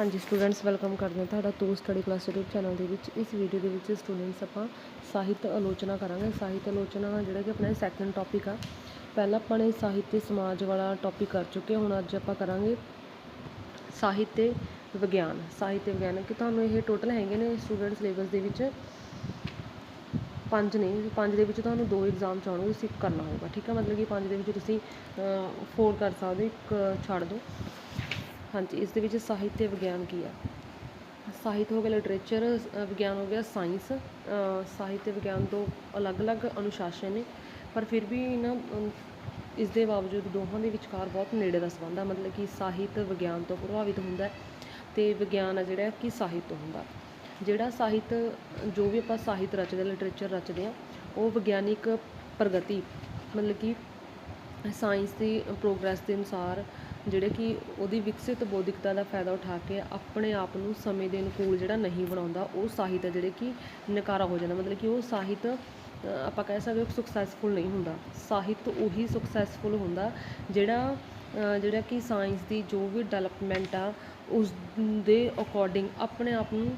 ਹਾਂਜੀ students welcome ਕਰਦੇ ਹਾਂ ਤੁਹਾਡਾ to study class YouTube channel ਦੇ ਵਿੱਚ। ਇਸ ਵੀਡੀਓ ਦੇ ਵਿੱਚ ਸਟੂਡੈਂਟਸ ਆਪਾਂ ਸਾਹਿਤ ਆਲੋਚਨਾ ਕਰਾਂਗੇ। ਸਾਹਿਤ ਆਲੋਚਨਾ ਜਿਹੜਾ ਕਿ ਆਪਣਾ ਸੈਕੰਡ ਟੌਪਿਕ ਆ। ਪਹਿਲਾਂ ਆਪਾਂ ਨੇ ਸਾਹਿਤ ਤੇ ਸਮਾਜ ਵਾਲਾ ਟੌਪਿਕ ਕਰ ਚੁੱਕੇ ਹੁਣ ਅੱਜ ਆਪਾਂ ਕਰਾਂਗੇ ਸਾਹਿਤ ਤੇ ਵਿਗਿਆਨ। ਸਾਹਿਤ ਤੇ ਵਿਗਿਆਨ ਕਿ ਤੁਹਾਨੂੰ ਇਹ ਟੋਟਲ ਹੈਗੇ ਨੇ ਸਟੂਡੈਂਟ ਸਿਲੇਬਸ ਦੇ ਵਿੱਚ? ਪੰਜ ਨੇ। ਪੰਜ ਦੇ ਵਿੱਚ ਤੁਹਾਨੂੰ ਦੋ ਐਗਜ਼ਾਮ ਚ ਆਉਣਗੇ ਤੁਸੀਂ ਕਰਨਾ ਹੋਊਗਾ। ਠੀਕ ਹੈ ਮਤਲਬ ਕਿ ਪੰਜ ਦੇ ਵਿੱਚ ਤੁਸੀਂ ਫੋਰ ਕਰ ਸਕਦੇ ਹੋ, ਇੱਕ ਛੱਡ ਦਿਓ ਹਾਂਜੀ, ਇਸ ਦੇ ਵਿੱਚ ਸਾਹਿਤ ਅਤੇ ਵਿਗਿਆਨ ਕੀ ਆ? ਸਾਹਿਤ ਹੋ ਗਿਆ ਲਿਟਰੇਚਰ ਵਿਗਿਆਨ ਹੋ ਗਿਆ ਸਾਇੰਸ ਸਾਹਿਤ ਤੇ ਵਿਗਿਆਨ ਤੋਂ ਅਲੱਗ-ਅਲੱਗ ਅਨੁਸ਼ਾਸਨ ਨੇ, ਪਰ ਫਿਰ ਵੀ ਨਾ ਇਸ ਦੇ ਬਾਵਜੂਦ ਦੋਹਾਂ ਦੇ ਵਿਚਕਾਰ ਬਹੁਤ ਨੇੜੇ ਦਾ ਸੰਬੰਧ ਆ, ਮਤਲਬ ਕਿ ਸਾਹਿਤ ਵਿਗਿਆਨ ਤੋਂ ਪ੍ਰਭਾਵਿਤ ਹੁੰਦਾ ਹੈ ਤੇ ਵਿਗਿਆਨ ਆ ਜਿਹੜਾ ਕਿ ਸਾਹਿਤ ਤੋਂ ਹੁੰਦਾ। ਜਿਹੜਾ ਸਾਹਿਤ, ਜੋ ਵੀ ਆਪਾਂ ਸਾਹਿਤ ਰਚਦੇ ਲਿਟਰੇਚਰ ਰਚਦੇ ਆ, ਉਹ ਵਿਗਿਆਨਿਕ ਪ੍ਰਗਤੀ, ਮਤਲਬ ਕਿ ਸਾਇੰਸ ਦੀ ਪ੍ਰੋਗਰੈਸ ਦੇ ਅਨੁਸਾਰ ਜਿਹੜੇ ਕਿ ਉਹਦੀ ਵਿਕਸਿਤ ਬੌਧਿਕਤਾ ਦਾ ਫਾਇਦਾ ਉਠਾ ਕੇ ਆਪਣੇ ਆਪ ਨੂੰ ਸਮੇਂ ਦੇ ਅਨੁਕੂਲ ਜਿਹੜਾ ਨਹੀਂ ਬਣਾਉਂਦਾ, ਉਹ ਸਾਹਿਤ ਹੈ ਜਿਹੜੇ ਕਿ ਨਕਾਰਾ ਹੋ ਜਾਂਦਾ। ਮਤਲਬ ਕਿ ਉਹ ਸਾਹਿਤ ਆਪਾਂ ਕਹਿ ਸਕਦੇ ਹਾਂ ਸਕਸੈਸਫੁਲ ਨਹੀਂ ਹੁੰਦਾ। ਸਾਹਿਤ ਉਹੀ ਸਕਸੈਸਫੁਲ ਹੁੰਦਾ ਜਿਹੜਾ ਜਿਹੜਾ ਕਿ ਸਾਇੰਸ ਦੀ ਜੋ ਵੀ ਡਿਵੈਲਪਮੈਂਟ ਆ, ਉਸ ਦੇ ਅਕੋਰਡਿੰਗ ਆਪਣੇ ਆਪ ਨੂੰ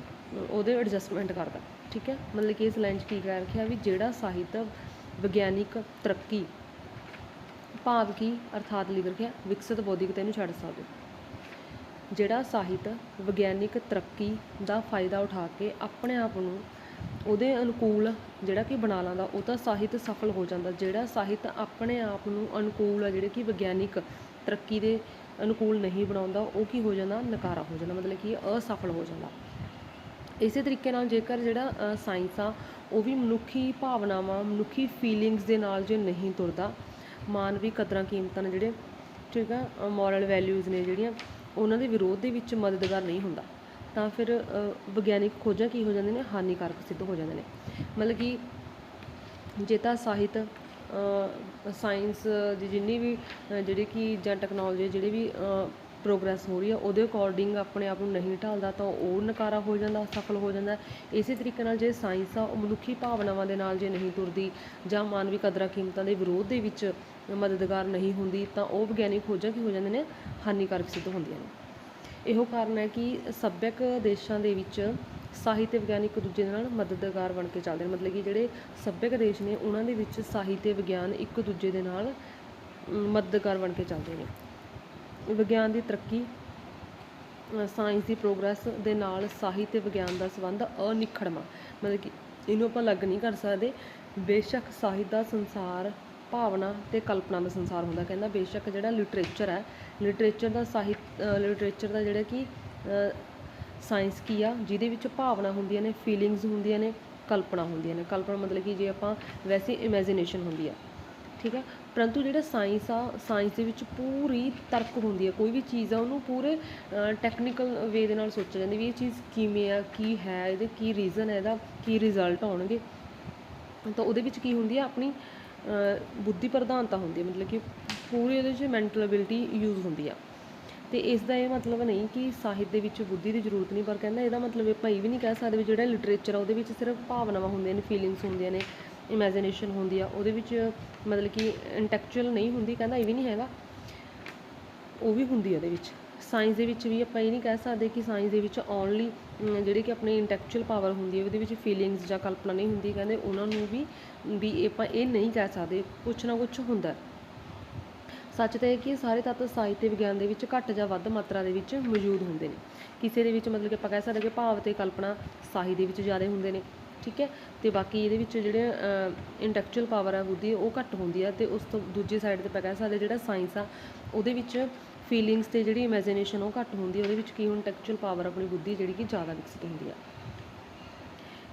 ਉਹਦੇ ਐਡਜਸਟਮੈਂਟ ਕਰਦਾ। ਠੀਕ ਹੈ? ਮਤਲਬ ਕਿ ਇਸ ਲਾਈਨ 'ਚ ਕੀ ਕਹਿ ਰੱਖਿਆ ਵੀ ਜਿਹੜਾ ਸਾਹਿਤ ਵਿਗਿਆਨਿਕ ਤਰੱਕੀ ਭਾਵ ਕੀ, ਅਰਥਾਤ ਲਿਖ ਰੱਖਿਆ ਵਿਕਸਿਤ ਬੌਧਿਕਤਾ ਨੂੰ ਛੱਡ ਸਕਦੇ ਹੋ। ਜਿਹੜਾ ਸਾਹਿਤ ਵਿਗਿਆਨਿਕ ਤਰੱਕੀ ਦਾ ਫਾਇਦਾ ਉਠਾ ਕੇ ਆਪਣੇ ਆਪ ਨੂੰ ਉਹਦੇ ਅਨੁਕੂਲ ਜਿਹੜਾ ਕਿ ਬਣਾ ਲੈਂਦਾ, ਉਹ ਤਾਂ ਸਾਹਿਤ ਸਫਲ ਹੋ ਜਾਂਦਾ। ਜਿਹੜਾ ਸਾਹਿਤ ਆਪਣੇ ਆਪ ਨੂੰ ਅਨੁਕੂਲ ਆ, ਜਿਹੜੇ ਕਿ ਵਿਗਿਆਨਿਕ ਤਰੱਕੀ ਦੇ ਅਨੁਕੂਲ ਨਹੀਂ ਬਣਾਉਂਦਾ, ਉਹ ਕੀ ਹੋ ਜਾਂਦਾ? ਨਕਾਰਾ ਹੋ ਜਾਂਦਾ, ਮਤਲਬ ਕਿ ਅਸਫਲ ਹੋ ਜਾਂਦਾ। ਇਸੇ ਤਰੀਕੇ ਨਾਲ ਜੇਕਰ ਜਿਹੜਾ ਸਾਇੰਸ ਆ, ਉਹ ਵੀ ਮਨੁੱਖੀ ਭਾਵਨਾਵਾਂ, ਮਨੁੱਖੀ ਫੀਲਿੰਗਸ ਦੇ ਨਾਲ ਜੇ ਨਹੀਂ ਤੁਰਦਾ ਮਾਨਵੀ ਕਦਰਾਂ ਕੀਮਤਾਂ ਨੇ ਜਿਹੜੇ ਠੀਕ ਆ ਮੋਰਲ ਵੈਲਿਊਜ਼ ਨੇ ਜਿਹੜੀਆਂ ਉਹਨਾਂ ਦੇ ਵਿਰੋਧ ਦੇ ਵਿੱਚ ਮਦਦਗਾਰ ਨਹੀਂ ਹੁੰਦਾ। ਤਾਂ ਫਿਰ ਅ, ਵਿਗਿਆਨਿਕ ਖੋਜਾਂ ਕੀ ਹੋ ਜਾਂਦੇ ਨੇ? ਹਾਨੀਕਾਰਕ ਸਿੱਧ ਹੋ ਜਾਂਦੇ ਨੇ। ਮਤਲਬ ਕਿ ਜੇ ਤਾਂ ਸਾਹਿਤ ਸਾਇੰਸ ਦੀ ਜਿੰਨੀ ਵੀ ਜਿਹੜੀ ਕਿ ਜਾਂ ਟੈਕਨੋਲੋਜੀ ਜਿਹੜੀ ਵੀ ਪ੍ਰੋਗਰੈਸ ਹੋ ਰਹੀ ਹੈ, ਉਹਦੇ ਅਕੋਰਡਿੰਗ ਆਪਣੇ ਆਪ ਨੂੰ ਨਹੀਂ ਢਾਲਦਾ ਤਾਂ ਉਹ ਨਕਾਰਾ ਹੋ ਜਾਂਦਾ ਸਫਲ ਹੋ ਜਾਂਦਾ। ਇਸੇ ਤਰੀਕੇ ਨਾਲ ਜੇ ਸਾਇੰਸ ਆ, ਉਹ ਮਨੁੱਖੀ ਭਾਵਨਾਵਾਂ ਦੇ ਨਾਲ ਜੇ ਨਹੀਂ ਤੁਰਦੀ ਜਾਂ ਮਾਨਵੀ ਕਦਰਾਂ ਕੀਮਤਾਂ ਦੇ ਵਿਰੋਧ ਦੇ ਵਿੱਚ ਮਦਦਗਾਰ ਨਹੀਂ ਹੁੰਦੀ, ਤਾਂ ਉਹ ਵਿਗਿਆਨਿਕ ਖੋਜਾਂ ਕੀ ਹੋ ਜਾਂਦੇ ਨੇ? ਹਾਨੀਕਾਰਕ ਸਿੱਧ ਹੁੰਦੀਆਂ ਨੇ। ਇਹੋ ਕਾਰਨ ਹੈ ਕਿ ਸੱਭਿਅਕ ਦੇਸ਼ਾਂ ਦੇ ਵਿੱਚ ਸਾਹਿਤ ਵਿਗਿਆਨ ਇੱਕ ਦੂਜੇ ਦੇ ਨਾਲ ਮਦਦਗਾਰ ਬਣ ਕੇ ਚੱਲਦੇ ਨੇ। ਮਤਲਬ ਕਿ ਜਿਹੜੇ ਸੱਭਿਅਕ ਦੇਸ਼ ਨੇ, ਉਹਨਾਂ ਦੇ ਵਿੱਚ ਸਾਹਿਤ ਵਿਗਿਆਨ ਇੱਕ ਦੂਜੇ ਦੇ ਨਾਲ ਮਦਦਗਾਰ ਬਣ ਕੇ ਚੱਲਦੇ ਨੇ। ਵਿਗਿਆਨ ਦੀ ਤਰੱਕੀ ਸਾਇੰਸ ਦੀ ਪ੍ਰੋਗਰੈਸ ਦੇ ਨਾਲ ਸਾਹਿਤ ਤੇ ਵਿਗਿਆਨ ਦਾ ਸੰਬੰਧ ਅਨਿਖੜਵਾਂ। ਮਤਲਬ ਕਿ ਇਹਨੂੰ ਆਪਾਂ ਅਲੱਗ ਨਹੀਂ ਕਰ ਸਕਦੇ। ਬੇਸ਼ੱਕ ਸਾਹਿਤ ਦਾ ਸੰਸਾਰ ਭਾਵਨਾ ਤੇ ਕਲਪਨਾ ਦਾ ਸੰਸਾਰ ਹੁੰਦਾ। ਕਹਿੰਦਾ ਬੇਸ਼ੱਕ ਜਿਹੜਾ ਲਿਟਰੇਚਰ ਹੈ ਲਿਟਰੇਚਰ ਦਾ ਸਾਹਿਤ ਲਿਟਰੇਚਰ ਦਾ ਜਿਹੜਾ ਕਿ ਸਾਇੰਸ ਕੀ ਆ, ਜਿਹਦੇ ਵਿੱਚ ਭਾਵਨਾ ਹੁੰਦੀਆਂ ਨੇ ਫੀਲਿੰਗਸ ਹੁੰਦੀਆਂ ਨੇ, ਕਲਪਨਾ ਹੁੰਦੀਆਂ ਨੇ। ਕਲਪਨਾ ਮਤਲਬ ਕਿ ਜੇ ਆਪਾਂ ਵੈਸੇ ਇਮੇਜਿਨੇਸ਼ਨ ਹੁੰਦੀ ਆ। ਠੀਕ ਹੈ ਪਰੰਤੂ ਜਿਹੜਾ ਸਾਇੰਸ ਆ ਸਾਇੰਸ ਦੇ ਵਿੱਚ ਪੂਰੀ ਤਰਕ ਹੁੰਦੀ ਹੈ ਕੋਈ ਵੀ ਚੀਜ਼ ਆ, ਉਹਨੂੰ ਪੂਰੇ ਟੈਕਨੀਕਲ ਵੇ ਦੇ ਨਾਲ ਸੋਚਿਆ ਜਾਂਦਾ ਵੀ ਇਹ ਚੀਜ਼ ਕਿਵੇਂ ਆ, ਕੀ ਹੈ, ਇਹਦੇ ਕੀ ਰੀਜ਼ਨ ਹੈ ਇਹਦਾ ਕੀ ਰਿਜ਼ਲਟ ਆਉਣਗੇ। ਤਾਂ ਉਹਦੇ ਵਿੱਚ ਕੀ ਹੁੰਦੀ ਆ, ਆਪਣੀ ਬੁੱਧੀ ਪ੍ਰਧਾਨਤਾ ਹੁੰਦੀ ਹੈ ਮਤਲਬ ਕਿ ਪੂਰੀ ਉਹਦੇ 'ਚ ਮੈਂਟਲ ਐਬਿਲਿਟੀ ਯੂਜ਼ ਹੁੰਦੀ ਆ। ਤੇ ਇਸ ਦਾ ਇਹ ਮਤਲਬ ਨਹੀਂ ਕਿ ਸਾਹਿਤ ਦੇ ਵਿੱਚ ਬੁੱਧੀ ਦੀ ਜ਼ਰੂਰਤ ਨਹੀਂ, ਪਰ ਕਹਿੰਦਾ ਇਹਦਾ ਮਤਲਬ ਆਪਾਂ ਇਹ ਵੀ ਨਹੀਂ ਕਹਿ ਸਕਦੇ ਵੀ ਜਿਹੜਾ ਲਿਟਰੇਚਰ ਆ, ਉਹਦੇ ਵਿੱਚ ਸਿਰਫ ਭਾਵਨਾਵਾਂ ਹੁੰਦੀਆਂ ਨੇ ਫੀਲਿੰਗਸ ਹੁੰਦੀਆਂ ਨੇ ਇਮੇਜਿਨੇਸ਼ਨ ਹੁੰਦੀ ਆ, ਉਹਦੇ ਵਿੱਚ ਮਤਲਬ ਕਿ ਇੰਟੈਕਚੁਅਲ ਨਹੀਂ ਹੁੰਦੀ, ਕਹਿੰਦਾ ਇਹ ਵੀ ਨਹੀਂ ਹੈਗਾ। ਉਹ ਵੀ ਹੁੰਦੀ ਆ ਉਹਦੇ ਵਿੱਚ। ਸਾਇੰਸ ਦੇ ਵਿੱਚ ਵੀ ਆਪਾਂ ਇਹ ਨਹੀਂ ਕਹਿ ਸਕਦੇ ਕਿ ਸਾਇੰਸ ਦੇ ਵਿੱਚ ਓਨਲੀ ਜਿਹੜੇ ਕਿ ਆਪਣੀ ਇੰਟੈਕਚੁਅਲ ਪਾਵਰ ਹੁੰਦੀ ਹੈ ਉਹਦੇ ਵਿੱਚ ਫੀਲਿੰਗਸ ਜਾਂ ਕਲਪਨਾ ਨਹੀਂ ਹੁੰਦੀ, ਕਹਿੰਦੇ ਉਹਨਾਂ ਨੂੰ ਵੀ ਵੀ ਆਪਾਂ ਇਹ ਨਹੀਂ ਕਹਿ ਸਕਦੇ, ਕੁਛ ਨਾ ਕੁਛ ਹੁੰਦਾ। ਸੱਚ ਤਾਂ ਇਹ ਕਿ ਸਾਰੇ ਤੱਤ ਸਾਹਿਤ ਤੇ ਵਿਗਿਆਨ ਦੇ ਵਿੱਚ ਘੱਟ ਜਾਂ ਵੱਧ ਮਾਤਰਾ ਦੇ ਵਿੱਚ ਮੌਜੂਦ ਹੁੰਦੇ ਨੇ। ਕਿਸੇ ਦੇ ਵਿੱਚ ਮਤਲਬ ਕਿ ਆਪਾਂ ਕਹਿ ਸਕਦੇ ਕਿ ਭਾਵ ਤੇ ਕਲਪਨਾ ਸਾਹਿਤ ਦੇ ਵਿੱਚ ਜ਼ਿਆਦਾ ਹੁੰਦੇ ਨੇ। ਠੀਕ ਹੈ? ਅਤੇ ਬਾਕੀ ਇਹਦੇ ਵਿੱਚ ਜਿਹੜੇ ਇੰਟੈਕਚੁਅਲ ਪਾਵਰ ਆ ਬੁੱਧੀ, ਉਹ ਘੱਟ ਹੁੰਦੀ ਆ ਅਤੇ ਉਸ ਤੋਂ ਦੂਜੀ ਸਾਈਡ ਤੇ ਆਪਾਂ ਕਹਿ ਸਕਦੇ ਜਿਹੜਾ ਸਾਇੰਸ ਆ, ਉਹਦੇ ਵਿੱਚ ਫੀਲਿੰਗਸ ਅਤੇ ਜਿਹੜੀ ਇਮੇਜਿਨੇਸ਼ਨ ਉਹ ਘੱਟ ਹੁੰਦੀ ਉਹਦੇ ਵਿੱਚ ਕੀ ਇੰਟੈਕਚੁਅਲ ਪਾਵਰ ਆਪਣੀ ਬੁੱਧੀ ਜਿਹੜੀ ਕਿ ਜ਼ਿਆਦਾ ਵਿਕਸਿਤ ਹੁੰਦੀ ਆ।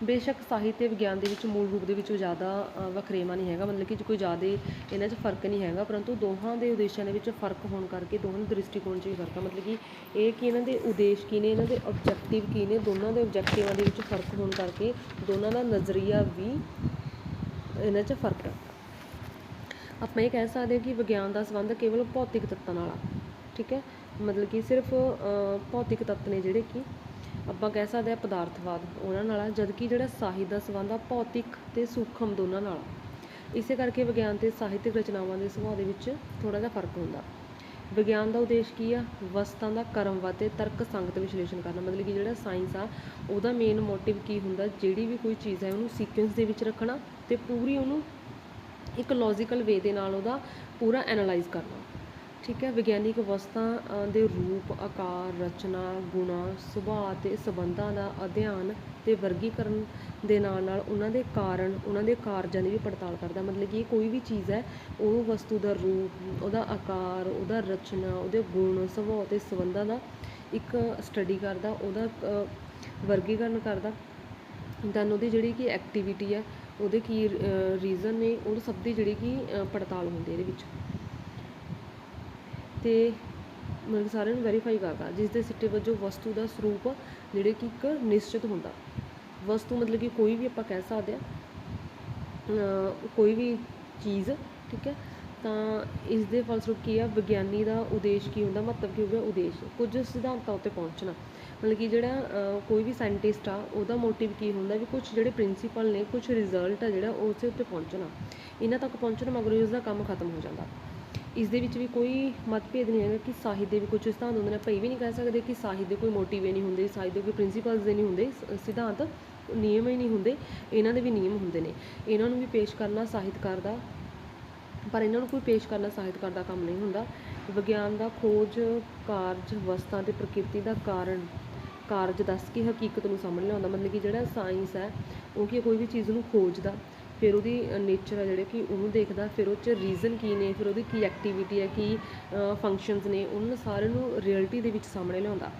ਬੇਸ਼ੱਕ ਸਾਹਿਤ ਅਤੇ ਵਿਗਿਆਨ ਦੇ ਵਿੱਚ ਮੂਲ ਰੂਪ ਦੇ ਵਿੱਚ ਜ਼ਿਆਦਾ ਵਖਰੇਵਾਂ ਨਹੀਂ ਹੈਗਾ। ਮਤਲਬ ਕਿ ਕੋਈ ਜ਼ਿਆਦਾ ਇਹਨਾਂ 'ਚ ਫ਼ਰਕ ਨਹੀਂ ਹੈਗਾ, ਪਰੰਤੂ ਦੋਹਾਂ ਦੇ ਉਦੇਸ਼ਾਂ ਦੇ ਵਿੱਚ ਫ਼ਰਕ ਹੋਣ ਕਰਕੇ ਦੋਹਾਂ ਦੇ ਦ੍ਰਿਸ਼ਟੀਕੋਣ 'ਚ ਵੀ ਫ਼ਰਕ ਆ। ਮਤਲਬ ਕਿ ਇਹ ਕਿ ਇਹਨਾਂ ਦੇ ਉਦੇਸ਼ ਕੀ ਨੇ, ਇਹਨਾਂ ਦੇ ਆਬਜੈਕਟਿਵ ਕੀ ਨੇ, ਦੋਨਾਂ ਦੇ ਆਬਜੈਕਟਿਵਾਂ ਦੇ ਵਿੱਚ ਫ਼ਰਕ ਹੋਣ ਕਰਕੇ ਦੋਨਾਂ ਦਾ ਨਜ਼ਰੀਆ ਵੀ ਇਹਨਾਂ 'ਚ ਫ਼ਰਕ ਆ ਆਪਾਂ ਇਹ ਕਹਿ ਸਕਦੇ ਹਾਂ ਕਿ ਵਿਗਿਆਨ ਦਾ ਸੰਬੰਧ ਕੇਵਲ ਭੌਤਿਕ ਤੱਤਾਂ ਨਾਲ ਆ, ਠੀਕ ਹੈ? ਮਤਲਬ ਕਿ ਸਿਰਫ ਭੌਤਿਕ ਤੱਤ ਨੇ ਜਿਹੜੇ ਕਿ ਆਪਾਂ ਕਹਿ ਸਕਦੇ ਆ ਪਦਾਰਥਵਾਦ, ਉਹਨਾਂ ਨਾਲ ਆ, ਜਦਕਿ ਜਿਹੜਾ ਸਾਹਿਤ ਦਾ ਸੰਬੰਧ ਆ, ਭੌਤਿਕ ਤੇ ਸੂਖਮ ਦੋਨਾਂ ਨਾਲ ਆ। ਇਸੇ ਕਰਕੇ ਵਿਗਿਆਨ ਤੇ ਸਾਹਿਤਿਕ ਰਚਨਾਵਾਂ ਦੇ ਸੁਭਾਅ ਦੇ ਵਿੱਚ ਥੋੜਾ ਜਿਹਾ ਫ਼ਰਕ ਹੁੰਦਾ। ਵਿਗਿਆਨ ਦਾ ਉਦੇਸ਼ ਕੀ ਆ? ਵਸਤਾਂ ਦਾ ਕਰਮਵਾਦ ਤੇ ਤਰਕ ਸੰਗਤ ਵਿਸ਼ਲੇਸ਼ਣ ਕਰਨਾ। ਮਤਲਬ ਕਿ ਜਿਹੜਾ ਸਾਇੰਸ ਆ, ਉਹਦਾ ਮੇਨ ਮੋਟਿਵ ਕੀ ਹੁੰਦਾ? ਜਿਹੜੀ ਵੀ ਕੋਈ ਚੀਜ਼ ਹੈ, ਉਹਨੂੰ ਸੀਕੁਐਂਸ ਦੇ ਵਿੱਚ ਰੱਖਣਾ ਤੇ ਪੂਰੀ ਉਹਨੂੰ ਇੱਕ ਲੌਜੀਕਲ ਵੇ ਦੇ ਨਾਲ ਉਹਦਾ ਪੂਰਾ ਐਨਾਲਾਈਜ਼ ਕਰਨਾ। ਠੀਕ ਹੈ, ਵਿਗਿਆਨਿਕ ਵਸਤਾਂ ਦੇ ਰੂਪ, ਆਕਾਰ, ਰਚਨਾ, ਗੁਣਾ, ਸੁਭਾਅ ਅਤੇ ਸੰਬੰਧਾਂ ਦਾ ਅਧਿਐਨ ਤੇ ਵਰਗੀਕਰਨ ਦੇ ਨਾਲ ਨਾਲ ਉਹਨਾਂ ਦੇ ਕਾਰਨ, ਉਹਨਾਂ ਦੇ ਕਾਰਜਾਂ ਦੀ ਵੀ ਪੜਤਾਲ ਕਰਦਾ। ਮਤਲਬ ਕਿ ਕੋਈ ਵੀ ਚੀਜ਼ ਹੈ, ਉਹ ਵਸਤੂ ਦਾ ਰੂਪ, ਉਹਦਾ ਆਕਾਰ, ਉਹਦਾ ਰਚਨਾ, ਉਹਦੇ ਗੁਣ, ਸੁਭਾਅ ਅਤੇ ਸੰਬੰਧਾਂ ਦਾ ਇੱਕ ਸਟੱਡੀ ਕਰਦਾ, ਉਹਦਾ ਵਰਗੀਕਰਨ ਕਰਦਾ। ਦੈਨ ਉਹਦੀ ਜਿਹੜੀ ਕਿ ਐਕਟੀਵਿਟੀ ਹੈ, ਉਹਦੇ ਕੀ ਰੀਜ਼ਨ ਨੇ, ਉਹ ਸਭ ਦੀ ਜਿਹੜੀ ਕਿ ਪੜਤਾਲ ਹੁੰਦੀ ਇਹਦੇ ਵਿੱਚ। ਅਤੇ ਮਤਲਬ ਕਿ ਸਾਰਿਆਂ ਨੂੰ ਵੈਰੀਫਾਈ ਕਰਦਾ ਜਿਸ ਦੇ ਸਿੱਟੇ ਵਜੋਂ ਵਸਤੂ ਦਾ ਸਰੂਪ ਜਿਹੜੇ ਕਿ ਇੱਕ ਨਿਸ਼ਚਿਤ ਹੁੰਦਾ। ਵਸਤੂ ਮਤਲਬ ਕਿ ਕੋਈ ਵੀ ਆਪਾਂ ਕਹਿ ਸਕਦੇ ਆ ਕੋਈ ਵੀ ਚੀਜ਼, ਠੀਕ ਹੈ, ਤਾਂ ਇਸ ਦੇ ਫਲਸਰੂਪ ਕੀ ਆ, ਵਿਗਿਆਨੀ ਦਾ ਉਦੇਸ਼ ਕੀ ਹੁੰਦਾ, ਮਹੱਤਵ ਕੀ ਹੋਊਗਾ ਉਦੇਸ਼, ਕੁਝ ਸਿਧਾਂਤਾਂ ਉੱਤੇ ਪਹੁੰਚਣਾ। ਮਤਲਬ ਕਿ ਜਿਹੜਾ ਕੋਈ ਵੀ ਸਾਇੰਟਿਸਟ ਆ, ਉਹਦਾ ਮੋਟਿਵ ਕੀ ਹੁੰਦਾ ਵੀ ਕੁਝ ਜਿਹੜੇ ਪ੍ਰਿੰਸੀਪਲ ਨੇ, ਕੁਝ ਰਿਜ਼ਲਟ ਆ ਜਿਹੜਾ ਉਸੇ ਉੱਤੇ ਪਹੁੰਚਣਾ। ਇਹਨਾਂ ਤੱਕ ਪਹੁੰਚਣ ਮਗਰੋਂ ਉਸ ਦਾ ਕੰਮ ਖਤਮ ਹੋ ਜਾਂਦਾ। ਇਸ ਦੇ ਵਿੱਚ ਵੀ ਕੋਈ ਮਤਭੇਦ ਨਹੀਂ ਹੈਗਾ ਕਿ ਸਾਹਿਤ ਦੇ ਵੀ ਕੁਝ ਸਿਧਾਂਤ ਹੁੰਦੇ ਨੇ। ਆਪਾਂ ਇਹ ਵੀ ਨਹੀਂ ਕਹਿ ਸਕਦੇ ਕਿ ਸਾਹਿਤ ਦੇ ਕੋਈ ਮੋਟਿਵ ਹੀ ਨਹੀਂ ਹੁੰਦੇ, ਸਾਹਿਤ ਦੇ ਕੋਈ ਪ੍ਰਿੰਸੀਪਲਸ ਦੇ ਨਹੀਂ ਹੁੰਦੇ ਸਿਧਾਂਤ ਨਿਯਮ ਹੀ ਨਹੀਂ ਹੁੰਦੇ, ਇਹਨਾਂ ਦੇ ਵੀ ਨਿਯਮ ਹੁੰਦੇ ਨੇ। ਇਹਨਾਂ ਨੂੰ ਵੀ ਪੇਸ਼ ਕਰਨਾ ਸਾਹਿਤਕਾਰ ਦਾ, ਪਰ ਇਹਨਾਂ ਨੂੰ ਕੋਈ ਪੇਸ਼ ਕਰਨਾ ਸਾਹਿਤਕਾਰ ਦਾ ਕੰਮ ਨਹੀਂ ਹੁੰਦਾ। ਵਿਗਿਆਨ ਦਾ ਖੋਜ, ਕਾਰਜ, ਵਸਤਾਂ ਤੇ ਪ੍ਰਕਿਰਤੀ ਦਾ ਕਾਰਨ, ਕਾਰਜ ਦੱਸ ਕੇ ਹਕੀਕਤ ਨੂੰ ਸਾਹਮਣੇ ਲਿਆਉਂਦਾ। ਮਤਲਬ ਕਿ ਜਿਹੜਾ ਸਾਇੰਸ ਹੈ, ਉਹ ਕੀ ਕੋਈ ਵੀ ਚੀਜ਼ ਨੂੰ ਖੋਜਦਾ। ਫਿਰ ਉਹਦੀ ਨੇਚਰ ਆ ਜਿਹੜੇ ਕਿ ਉਹਨੂੰ ਦੇਖਦਾ, ਫਿਰ ਉਹ 'ਚ ਰੀਜ਼ਨ ਕੀ ਨੇ, ਫਿਰ ਉਹਦੀ ਕੀ ਐਕਟੀਵਿਟੀ ਹੈ, ਕੀ ਫੰਕਸ਼ਨਸ ਨੇ, ਉਹਨਾਂ ਸਾਰਿਆਂ ਨੂੰ ਰਿਐਲਿਟੀ ਦੇ ਵਿੱਚ ਸਾਹਮਣੇ ਲਿਆਉਂਦਾ।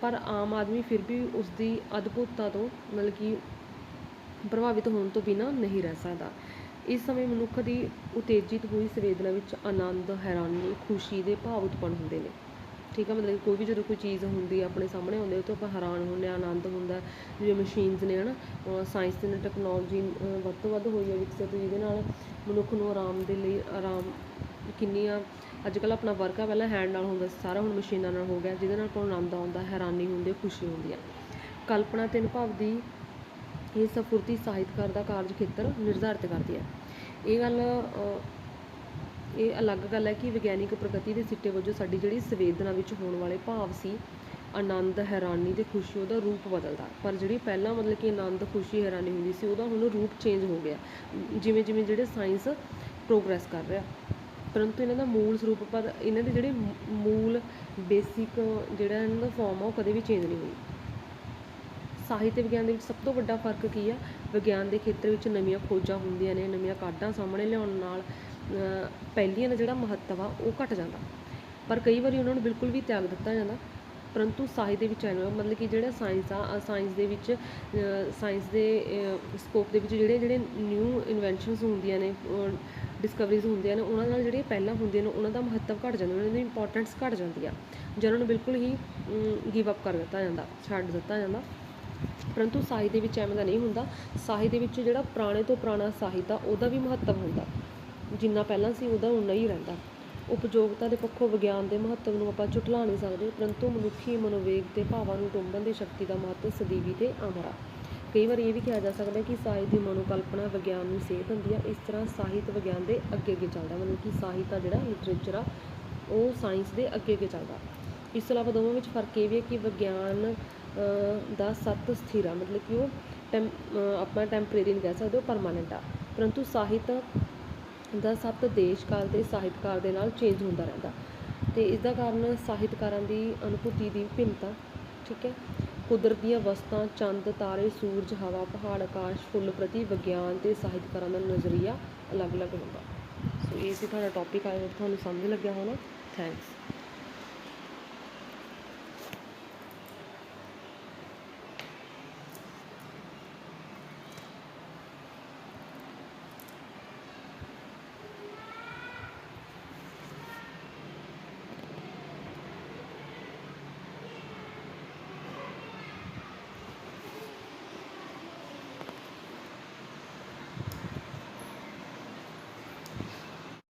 ਪਰ ਆਮ ਆਦਮੀ ਫਿਰ ਵੀ ਉਸ ਦੀ ਅਦਭੁਤਤਾ ਤੋਂ ਮਤਲਬ ਕਿ ਪ੍ਰਭਾਵਿਤ ਹੋਣ ਤੋਂ ਬਿਨਾਂ ਨਹੀਂ ਰਹਿ ਸਕਦਾ। ਇਸ ਸਮੇਂ ਮਨੁੱਖ ਦੀ ਉਤੇਜਿਤ ਹੋਈ ਸੰਵੇਦਨਾ ਵਿੱਚ ਆਨੰਦ, ਹੈਰਾਨੀ, ਖੁਸ਼ੀ ਦੇ ਭਾਵ ਉਤਪੰਨ ਹੁੰਦੇ ਨੇ। ਠੀਕ ਆ, ਮਤਲਬ ਕੋਈ ਵੀ ਜਦੋਂ ਕੋਈ ਚੀਜ਼ ਹੁੰਦੀ ਹੈ ਆਪਣੇ ਸਾਹਮਣੇ ਆਉਂਦੀ ਉਹ ਤੋਂ ਆਪਾਂ ਹੈਰਾਨ ਹੁੰਦੇ ਹਾਂ ਆਨੰਦ ਹੁੰਦਾ ਜਿਵੇਂ ਮਸ਼ੀਨਸ ਨੇ ਹਨਾ ਸਾਇੰਸ ਤੇ ਟੈਕਨੋਲੋਜੀ ਵੱਧ ਤੋਂ ਵੱਧ ਹੋਈ ਹੈ ਵਿਕਸਿਤ, ਜਿਹਦੇ ਨਾਲ ਮਨੁੱਖ ਨੂੰ ਆਰਾਮ ਦੇ ਲਈ ਆਰਾਮ ਕਿੰਨੀਆਂ ਅੱਜ ਕੱਲ੍ਹ ਆਪਣਾ ਵਰਕ ਆ, ਪਹਿਲਾਂ ਹੈਂਡ ਨਾਲ ਹੁੰਦਾ ਸੀ, ਸਾਰਾ ਹੁਣ ਮਸ਼ੀਨਾਂ ਨਾਲ ਹੋ ਗਿਆ, ਜਿਹਦੇ ਨਾਲ ਆਪਾਂ ਨੂੰ ਆਨੰਦ ਆਉਂਦਾ, ਹੈਰਾਨੀ ਹੁੰਦੀ ਖੁਸ਼ੀ ਹੁੰਦੀ ਹੈ ਕਲਪਨਾ ਤੇ ਅਨੁਭਵ ਦੀ ਇਹ ਸਫੁਰਤੀ ਸਾਹਿਤਕਾਰ ਦਾ ਕਾਰਜ ਖੇਤਰ ਨਿਰਧਾਰਿਤ ਕਰਦੀ ਹੈ ਇਹ ਗੱਲ ਇਹ ਅਲੱਗ ਗੱਲ ਹੈ ਕਿ ਵਿਗਿਆਨਿਕ ਪ੍ਰਗਤੀ ਦੇ ਸਿੱਟੇ ਵਜੋਂ ਸਾਡੀ ਜਿਹੜੀ ਸੰਵੇਦਨਾ ਵਿੱਚ ਹੋਣ ਵਾਲੇ ਭਾਵ ਸੀ, ਆਨੰਦ, ਹੈਰਾਨੀ ਤੇ ਖੁਸ਼ੀ, ਉਹਦਾ ਰੂਪ ਬਦਲਦਾ। ਪਰ ਜਿਹੜੀ ਪਹਿਲਾਂ ਮਤਲਬ ਕਿ ਆਨੰਦ, ਖੁਸ਼ੀ, ਹੈਰਾਨੀ ਹੁੰਦੀ ਸੀ, ਉਹਦਾ ਹੁਣ ਰੂਪ ਚੇਂਜ ਹੋ ਗਿਆ। ਜਿਵੇਂ ਜਿਵੇਂ ਜਿਹੜੇ ਸਾਇੰਸ ਪ੍ਰੋਗਰੈਸ ਕਰ ਰਿਹਾ। ਪਰੰਤੂ ਇਹਨਾਂ ਦਾ ਮੂਲ ਸਰੂਪ ਪਰ ਇਹਨਾਂ ਦੇ ਜਿਹੜੇ ਮੂਲ ਬੇਸਿਕ ਜਿਹੜਾ ਇਹਨਾਂ ਦਾ ਫਾਰਮ ਆ, ਉਹ ਕਦੇ ਵੀ ਚੇਂਜ ਨਹੀਂ ਹੋਈ। ਸਾਹਿਤ ਵਿਗਿਆਨ ਦੇ ਵਿੱਚ ਸਭ ਤੋਂ ਵੱਡਾ ਫ਼ਰਕ ਕੀ ਆ? ਵਿਗਿਆਨ ਦੇ ਖੇਤਰ ਵਿੱਚ ਨਵੀਆਂ ਖੋਜਾਂ ਹੁੰਦੀਆਂ ਨੇ ਨਵੀਆਂ ਕਾਢਾਂ ਸਾਹਮਣੇ ਲਿਆਉਣ ਨਾਲ ਪਹਿਲੀਆਂ ਦਾ ਜਿਹੜਾ ਮਹੱਤਵ ਆ ਉਹ ਘਟ ਜਾਂਦਾ। ਪਰ ਕਈ ਵਾਰੀ ਉਹਨਾਂ ਨੂੰ ਬਿਲਕੁਲ ਵੀ ਤਿਆਗ ਦਿੱਤਾ ਜਾਂਦਾ। ਪਰੰਤੂ ਸਾਹਿਤ ਦੇ ਵਿੱਚ ਐਵੇਂ ਆ, ਮਤਲਬ ਕਿ ਜਿਹੜਾ ਸਾਇੰਸ ਆ ਸਾਇੰਸ ਦੇ ਵਿੱਚ ਸਾਇੰਸ ਦੇ ਸਕੋਪ ਦੇ ਵਿੱਚ ਜਿਹੜੇ ਜਿਹੜੇ ਨਿਊ ਇਨਵੈਂਸ਼ਨਸ ਹੁੰਦੀਆਂ ਨੇ ਡਿਸਕਵਰੀਜ਼ ਹੁੰਦੀਆਂ ਨੇ ਉਹਨਾਂ ਨਾਲ ਜਿਹੜੀਆਂ ਪਹਿਲਾਂ ਹੁੰਦੀਆਂ ਨੇ ਉਹਨਾਂ ਦਾ ਮਹੱਤਵ ਘਟ ਜਾਂਦਾ ਉਹਨਾਂ ਦੀ ਇੰਪੋਰਟੈਂਸ ਘਟ ਜਾਂਦੀ ਆ। ਜਾਂ ਉਹਨਾਂ ਨੂੰ ਬਿਲਕੁਲ ਹੀ ਗਿਵ ਅਪ ਕਰ ਦਿੱਤਾ ਜਾਂਦਾ ਛੱਡ ਦਿੱਤਾ ਜਾਂਦਾ। ਪਰੰਤੂ ਸਾਹਿਤ ਦੇ ਵਿੱਚ ਐਵੇਂ ਦਾ ਨਹੀਂ ਹੁੰਦਾ। ਸਾਹਿਤ ਦੇ ਵਿੱਚ ਜਿਹੜਾ ਪੁਰਾਣੇ ਤੋਂ ਪੁਰਾਣਾ ਸਾਹਿਤ ਆ, ਉਹਦਾ ਵੀ ਮਹੱਤਵ ਹੁੰਦਾ। ਜਿੰਨਾ ਪਹਿਲਾਂ ਸੀ, ਉਹਦਾ ਉਨਾ ਹੀ ਰਹਿੰਦਾ। ਉਪਯੋਗਤਾ ਦੇ ਪੱਖੋਂ ਵਿਗਿਆਨ ਦੇ ਮਹੱਤਵ ਨੂੰ ਆਪਾਂ ਝੁਠਲਾ ਨਹੀਂ ਸਕਦੇ, ਪਰੰਤੂ ਮਨੁੱਖੀ ਮਨੋਵੇਗ ਤੇ ਭਾਵਾਂ ਨੂੰ ਟੁੰਬਣ ਦੀ ਸ਼ਕਤੀ ਦਾ ਮਹੱਤਵ ਸਦੀਵੀ ਤੇ ਅਮਰ ਆ। ਕਈ ਵਾਰ ਇਹ ਵੀ ਕਿਹਾ ਜਾ ਸਕਦਾ ਕਿ ਸਾਹਿਤ ਦੀ ਮਨੋਕਲਪਨਾ ਵਿਗਿਆਨ ਨੂੰ ਸੇਧ ਹੁੰਦੀ ਆ। ਇਸ ਤਰ੍ਹਾਂ ਸਾਹਿਤ ਵਿਗਿਆਨ ਦੇ ਅੱਗੇ ਅੱਗੇ ਚੱਲਦਾ, ਮਤਲਬ ਕਿ ਸਾਹਿਤ ਆ ਜਿਹੜਾ ਲਿਟਰੇਚਰ ਆ, ਉਹ ਸਾਇੰਸ ਦੇ ਅੱਗੇ ਅੱਗੇ ਚੱਲਦਾ। ਇਸ ਤੋਂ ਇਲਾਵਾ ਦੋਵਾਂ ਵਿੱਚ ਫ਼ਰਕ ਇਹ ਵੀ ਹੈ ਕਿ ਵਿਗਿਆਨ ਦਾ ਸੱਤ ਸਥਿਰ ਆ। ਮਤਲਬ ਕਿ ਉਹ ਟੈਮ ਆਪਾਂ ਆਪਣਾ ਟੈਂਪਰੇਰੀ ਨਹੀਂ ਕਹਿ ਸਕਦੇ, ਉਹ ਪਰਮਾਨੈਂਟ ਆ। ਪਰੰਤੂ ਸਾਹਿਤ ਦਾ ਸੱਤ ਦੇਸ਼ ਕਾਲ ਦੇ ਸਾਹਿਤਕਾਰ ਦੇ ਨਾਲ ਚੇਂਜ ਹੁੰਦਾ ਰਹਿੰਦਾ। ਤੇ ਇਸ ਦਾ ਕਾਰਨ ਸਾਹਿਤਕਾਰਾਂ ਦੀ ਅਨੁਭੂਤੀ ਦੀ ਭਿੰਨਤਾ, ਠੀਕ ਹੈ? ਕੁਦਰਤ ਦੀਆਂ ਵਸਤਾਂ, ਚੰਦ, ਤਾਰੇ, ਸੂਰਜ, ਹਵਾ, ਪਹਾੜ, ਆਕਾਸ਼, ਫੁੱਲ ਪ੍ਰਤੀ ਵਿਗਿਆਨ ਤੇ ਸਾਹਿਤਕਾਰਾਂ ਦਾ ਨਜ਼ਰੀਆ ਅਲੱਗ-ਅਲੱਗ ਹੁੰਦਾ। ਸੋ ਇਹ ਸੀ ਤੁਹਾਡਾ ਟੌਪਿਕ ਆਇਆ ਤੁਹਾਨੂੰ ਸਮਝ ਲੱਗਿਆ ਹੋਣਾ। ਥੈਂਕਸ